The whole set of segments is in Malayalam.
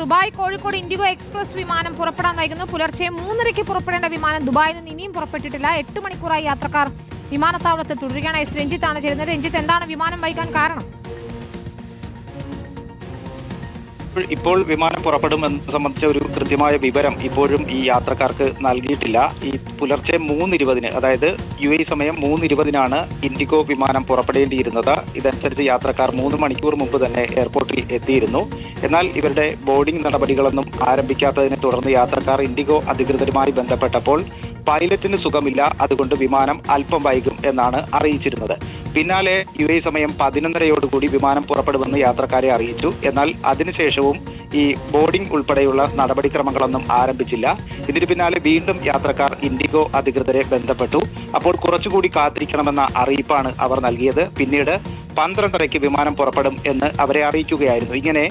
ദുബായ് കോഴിക്കോട് ഇൻഡിഗോ എക്സ്പ്രസ് വിമാനം പുറപ്പെടാൻ വൈകുന്നു. പുലർച്ചെ മൂന്നരയ്ക്ക് പുറപ്പെടേണ്ട വിമാനം ദുബായിൽ നിന്ന് ഇനിയും പുറപ്പെട്ടിട്ടില്ല. എട്ട് മണിക്കൂറായി യാത്രക്കാർ വിമാനത്താവളത്തിൽ തുടരുകയാണ്. എസ്. രഞ്ജിത്താണ് ചേരുന്നത്. രഞ്ജിത്ത് എന്താണ് വിമാനം വൈകാൻ കാരണം? ഇപ്പോൾ വിമാനം പുറപ്പെടുമെന്ന് സംബന്ധിച്ച ഒരു കൃത്യമായ വിവരം ഇപ്പോഴും ഈ യാത്രക്കാർക്ക് നൽകിയിട്ടില്ല. ഈ പുലർച്ചെ മൂന്നിരുപതിന് അതായത് യു എ സമയം മൂന്നിരുപതിനാണ് ഇൻഡിഗോ വിമാനം പുറപ്പെടേണ്ടിയിരുന്നത്. ഇതനുസരിച്ച് യാത്രക്കാർ മൂന്ന് മണിക്കൂർ മുമ്പ് തന്നെ എയർപോർട്ടിൽ എത്തിയിരുന്നു. എന്നാൽ ഇവരുടെ ബോർഡിംഗ് നടപടികളൊന്നും ആരംഭിക്കാത്തതിനെ തുടർന്ന് യാത്രക്കാർ ഇൻഡിഗോ അധികൃതരുമായി ബന്ധപ്പെട്ടപ്പോൾ പൈലറ്റിന് സുഖമില്ല അതുകൊണ്ട് വിമാനം അല്പം വൈകും എന്നാണ് അറിയിച്ചിരുന്നത്. പിന്നാലെ യു എ സമയം പതിനൊന്നരയോടുകൂടി വിമാനം പുറപ്പെടുമെന്ന് യാത്രക്കാരെ അറിയിച്ചു. എന്നാൽ അതിനുശേഷവും ഈ ബോർഡിംഗ് ഉൾപ്പെടെയുള്ള നടപടിക്രമങ്ങളൊന്നും ആരംഭിച്ചില്ല. ഇതിന് പിന്നാലെ വീണ്ടും യാത്രക്കാർ ഇൻഡിഗോ അധികൃതരെ ബന്ധപ്പെട്ടു. അപ്പോൾ കുറച്ചുകൂടി കാത്തിരിക്കണമെന്ന അറിയിപ്പാണ് അവർ നൽകിയത്. പിന്നീട് പന്ത്രണ്ടരയ്ക്ക് വിമാനം പുറപ്പെടും എന്ന് അവരെ അറിയിക്കുകയായിരുന്നു. ഇങ്ങനെ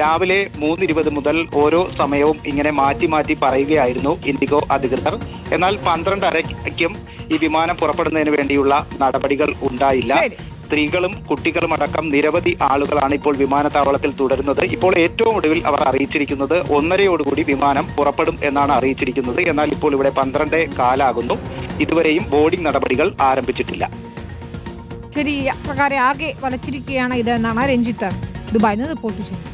രാവിലെ മൂന്നിരുപത് മുതൽ ഓരോ സമയവും ഇങ്ങനെ മാറ്റി മാറ്റി പറയുകയായിരുന്നു ഇൻഡിഗോ അധികൃതർ. എന്നാൽ പന്ത്രണ്ടരയ്ക്കും ഈ വിമാനം പുറപ്പെടുന്നതിന് വേണ്ടിയുള്ള നടപടികൾ ഉണ്ടായില്ല. സ്ത്രീകളും കുട്ടികളും അടക്കം നിരവധി ആളുകളാണ് ഇപ്പോൾ വിമാനത്താവളത്തിൽ തുടരുന്നത്. ഇപ്പോൾ ഏറ്റവും ഒടുവിൽ അവർ അറിയിച്ചിരിക്കുന്നത് ഒന്നരയോടുകൂടി വിമാനം പുറപ്പെടും എന്നാണ് അറിയിച്ചിരിക്കുന്നത്. എന്നാൽ ഇപ്പോൾ ഇവിടെ പന്ത്രണ്ട് കാലാകുന്നു. ഇതുവരെയും ബോർഡിംഗ് നടപടികൾ ആരംഭിച്ചിട്ടില്ല. ശരി പ്രകാരം ആകെ വലച്ചിരിക്കുകയാണ് ഇത് എന്നാണ് രഞ്ജിത്ത് ദുബായിൽ നിന്ന് റിപ്പോർട്ട് ചെയ്യുന്നത്.